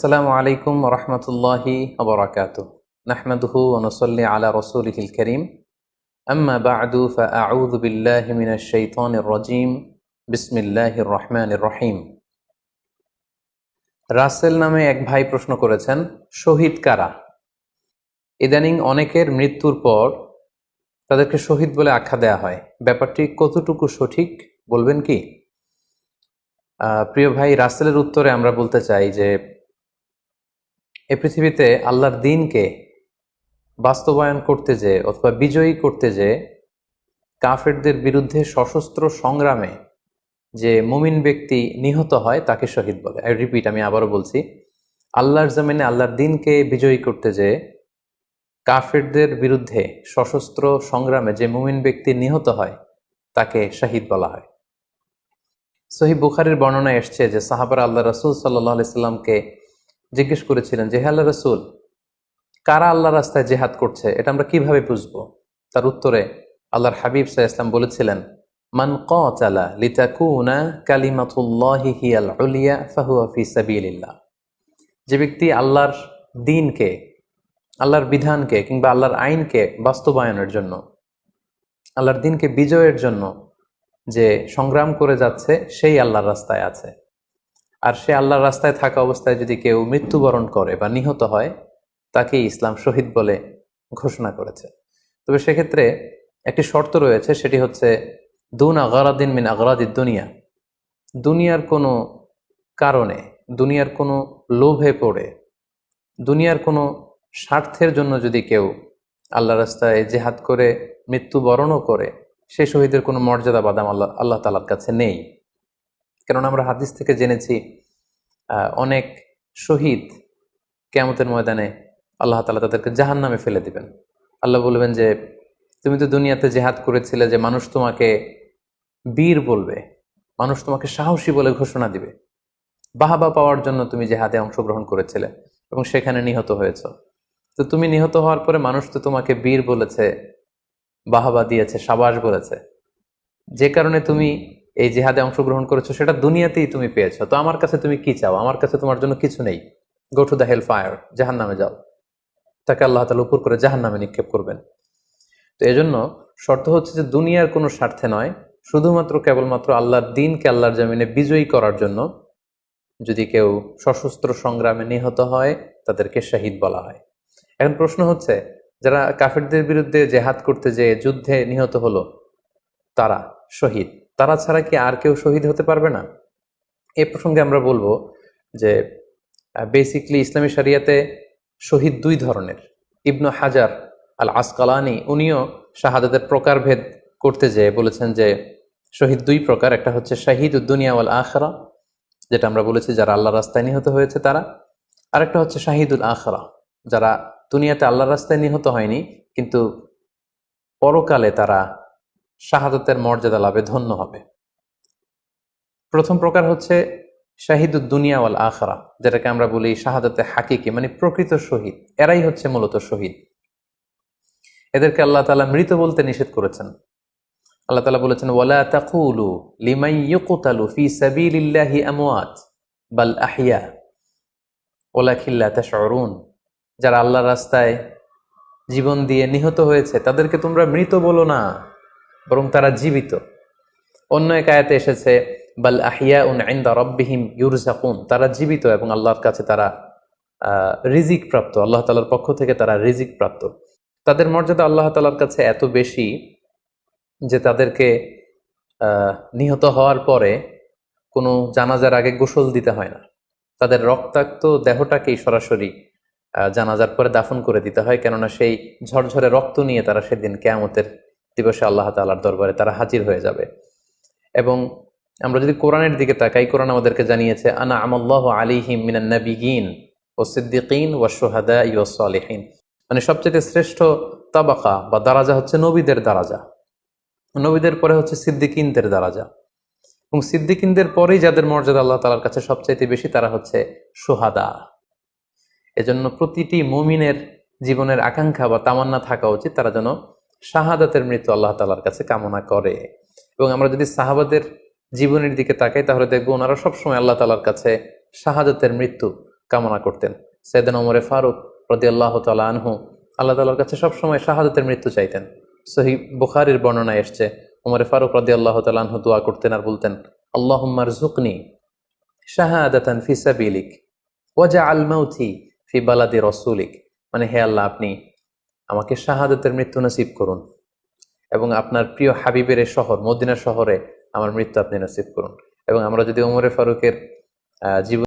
আসসালামু আলাইকুম রহমতুল্লাহি আবরাকাত নাহমাদুহু ওনসল্লি আলা রসুলহিল করিম। আম্মা বাদু ফাউযু বিল্লাহি মিনাশ শাইতানির রাজিম। বিসমিল্লাহির রহমানির রহিম। রাসেল নামে এক ভাই প্রশ্ন করেছেন, শহীদ কারা? ইদানিং অনেকের মৃত্যুর পর তাদেরকে শহীদ বলে আখ্যা দেয়া হয়। ব্যাপারটি কতটুকু সঠিক বলবেন কি? প্রিয় ভাই, রাসেলের উত্তরে আমরা বলতে চাই যে এ পৃথিবীতে আল্লাহর দিনকে বাস্তবায়ন করতে যে অথবা বিজয়ী করতে যে কাফেরদের বিরুদ্ধে সশস্ত্র সংগ্রামে যে মুমিন ব্যক্তি নিহত হয়, তাকে শহীদ বলে। আই রিপিট আমি আবারও বলছি, আল্লাহর জমিনে আল্লাহর দিনকে বিজয়ী করতে যে কাফেরদের বিরুদ্ধে সশস্ত্র সংগ্রামে যে মুমিন ব্যক্তি নিহত হয়, তাকে শাহিদ বলা হয়। সহি বুখারির বর্ণনায় এসছে যে সাহাবার আল্লাহ রসুল সাল্লাহ সাল্লামকে জিজ্ঞেস করেছিলেন যে, হে রসুল, কারা আল্লাহ রাস্তায় জেহাদ করছে? এটা আমরা কীভাবে বুঝব? তার উত্তরে আল্লাহর হাবিব সাহা ইসলাম বলেছিলেন, মান কালা লিতাকুনা কালিমাতুল্লাহি যে ব্যক্তি আল্লাহর দিনকে, আল্লাহর বিধানকে কিংবা আল্লাহর আইনকে বাস্তবায়নের জন্য, আল্লাহর দিনকে বিজয়ের জন্য যে সংগ্রাম করে যাচ্ছে, সেই আল্লাহর রাস্তায় আছে। আর সে আল্লাহর রাস্তায় থাকা অবস্থায় যদি কেউ মৃত্যুবরণ করে বা নিহত হয় তাকে ইসলাম শহীদ বলে ঘোষণা করেছে। তবে সেক্ষেত্রে একটি শর্ত রয়েছে, সেটি হচ্ছে, দুন আগারাদিন মিন আগারাদিদ দুনিয়া। দুনিয়ার কোনো কারণে, দুনিয়ার কোনো লোভে পড়ে, দুনিয়ার কোনো স্বার্থের জন্য যদি কেউ আল্লাহ রাস্তায় জেহাদ করে, মৃত্যুবরণও করে, সে শহীদের কোনো মর্যাদা বাদাম আল্লাহ আল্লাহ তালার কাছে নেই। কেননা আমরা হাদিস থেকে জেনেছি অনেক শহীদ কেমতের ময়দানে আল্লাহ তালা তাদেরকে জাহান নামে ফেলে দিবেন। আল্লাহ বলবেন যে, তুমি তো দুনিয়াতে জেহাদ করেছিলে যে মানুষ তোমাকে বীর বলবে, মানুষ তোমাকে সাহসী বলে ঘোষণা দিবে। বাহাবা পাওয়ার জন্য তুমি জেহাদে অংশগ্রহণ করেছিলে এবং সেখানে নিহত হয়েছ। তো তুমি নিহত হওয়ার পরে মানুষ তো তোমাকে বীর বলেছে, বাহাবা দিয়েছে, সাবাস বলেছে। যে কারণে তুমি এই জেহাদে অংশগ্রহণ করেছ, সেটা দুনিয়াতেই তুমি পেয়েছ। তো আমার কাছে তুমি কি চাও? আমার কাছে তোমার জন্য কিছু নেই। Go to the hell fire জাহান নামে যাও। তাকে আল্লাহ তালা উপর করে জাহান নামে নিক্ষেপ করবেন। তো এজন্য শর্ত হচ্ছে যে দুনিয়ার কোনো স্বার্থে নয়, শুধুমাত্র কেবলমাত্র আল্লাহর দিনকে আল্লাহর জামিনে বিজয়ী করার জন্য যদি কেউ সশস্ত্র সংগ্রামে নিহত হয়, তাদেরকে শহীদ বলা হয়। এখন প্রশ্ন হচ্ছে, যারা কাফেরদের বিরুদ্ধে জেহাদ করতে যে যুদ্ধে নিহত হলো, তারা শহীদ তারা ছাড়া কি আর কেউ শহীদ হতে পারবে না? এ প্রসঙ্গে আমরা বলব যে বেসিকলি ইসলামী শরিয়াতে শহীদ দুই ধরনের। ইবনু হাজার আল আসকালানি উনিও শাহাদাতের প্রকারভেদ করতে যেয়ে বলেছেন যে, শহীদ দুই প্রকার। একটা হচ্ছে শাহিদ উদ্দুনিয়া ওয়াল আখরা, যেটা আমরা বলেছি যারা আল্লাহ রাস্তায় নিহত হয়েছে তারা। আরেকটা হচ্ছে শাহিদুল আখরা, যারা দুনিয়াতে আল্লাহ রাস্তায় নিহত হয়নি, কিন্তু পরকালে তারা শাহাদতের মর্যাদা লাভে ধন্য হবে। প্রথম প্রকার হচ্ছে শাহিদুদ দুনিয়া ওয়াল আখরা, যেটাকে আমরা বলি শাহাদতে হাকিকি মানে প্রকৃত শহীদ। এরাই হচ্ছে মূলত শহীদ। এদেরকে আল্লাহ তালা মৃত বলতে নিষেধ করেছেন। আল্লাহ তালা বলেছেন, ওয়ালা তাকুলু ফি সাবিলিল্লাহি আমওয়াত বাল আহিয়া ওলাখিল্লা তাশউরুন। যারা আল্লাহর রাস্তায় জীবন দিয়ে নিহত হয়েছে, তাদেরকে তোমরা মৃত বলো না। বরং তারা জীবিত। অন্য এক আয়াতে এসেছে, বাল আহিয়া উন আইন্দা রব্বিহিম ইউরজাকুন তারা জীবিত এবং আল্লাহর কাছে তারা রিজিক প্রাপ্ত, আল্লাহ তালার পক্ষ থেকে তারা রিজিক প্রাপ্ত। তাদের মর্যাদা আল্লাহ তালার কাছে এত বেশি যে তাদেরকে নিহত হওয়ার পরে কোনো জানাজার আগে গোসল দিতে হয় না। তাদের রক্তাক্ত দেহটাকেই সরাসরি জানাজার পরে দাফন করে দিতে হয়, কেননা সেই ঝরঝরে রক্ত নিয়ে তারা সেদিন কেয়ামতের দিবসে আল্লাহ তাআলার দরবারে তারা হাজির হয়ে যাবে। এবং আমরা যদি কোরআনের দিকে তাকাই, কোরআন আমাদেরকে জানিয়েছে, আনা আমল্লাহ আলিহিম মিনান নবিগিন ও সিদ্দিকিন ও সোহাদা ইউ সালিহিন। মানে সবচেয়ে শ্রেষ্ঠ তাবাকা বা দারাজা হচ্ছে নবীদের দারাজা। নবীদের পরে হচ্ছে সিদ্দিকিনদের দারাজা। এবং সিদ্দিকিনদের পরেই যাদের মর্যাদা আল্লাহ তালার কাছে সবচাইতে বেশি, তারা হচ্ছে সোহাদা এজন্য প্রতিটি মুমিনের জীবনের আকাঙ্ক্ষা বা তামান্না থাকা উচিত, তারা যেন শাহাদাতের মৃত্যু আল্লাহ তালার কাছে কামনা করে। এবং আমরা যদি সাহাবাদের জীবনের দিকে তাকাই, তাহলে দেখব ওনারা সবসময় আল্লাহ তালার কাছে শাহাদাতের মৃত্যু কামনা করতেন। সেদিন ওমরে ফারুক রদি আল্লাহ তালা আনহু আল্লাহ তালার কাছে সবসময় শাহাদাতের মৃত্যু চাইতেন। সহি বুখারির বর্ণনা এসছে, ওমরে ফারুক রদি আল্লাহ তালা আনহু দোয়া করতেন আর বলতেন আল্লাহুম্মার জুকনি শাহাদাতান ফি সাবিলিক ওয়াজা আল মাউথি ফি বালাদি রসুলিক। মানে হে আল্লাহ, আপনি আমাকে শাহাদতের মৃত্যু নসিব করুন এবং আপনার প্রিয় হাবিবের শহর, মদিনা শহরে আমার মৃত্যু আপনি নসিব করুন। এবং আমরা যদি ওমরে ফারুকের জীবন